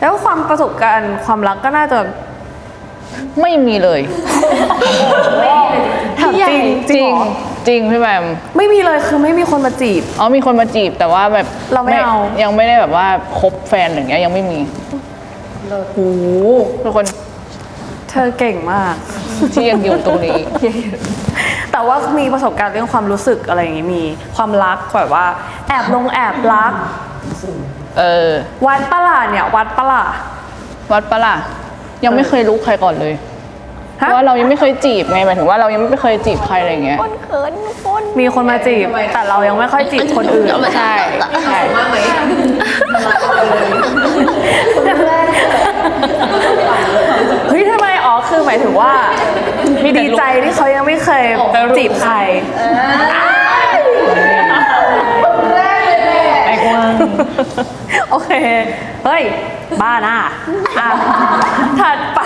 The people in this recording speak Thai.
แล้วความประสบการณ์ความรักก็น่าจะไม่มีเลย ถามจริงจริงเหอจริงพี่แบมไม่มีเลยคือไม่มีคนมาจีบ อ๋อมีคนมาจีบแต่ว่าแบบเราไม่เอา ยังไม่ได้แบบว่าคบแฟนอย่างเงี้ยยังไม่มีโอ้โหทุกคนเธอเก่งมาก ที่ยังอยู่ตรงนี้ แต่ว่ามีประสบการณ์เรื่องความรู้สึกอะไรอย่างงี้มี ความรักแบบว่า แอบลงแอบรัก เออ วัดปะล่ะเนี่ย วัดปะล่ะ วัดปะล่ะยังไม่เคยรู้ใครก่อนเลยเพฮะ ราะว่าเรายังไม่เคยจีบไงหมายถึงว่าเรายังไม่เคยจีบใครอะไรอย่างเงี้ยมีคนมาจีบ แต่เรายังไม่ค่อยจีบคนอื่น ใช่ใช่มากไหมเฮ้ยทำไมอ๋อคือหมายถึงว่า มีดีใจที่เขายังไม่เคยจีบใครไโอเค เฮ้ย บ้าน่ะอะถัดไป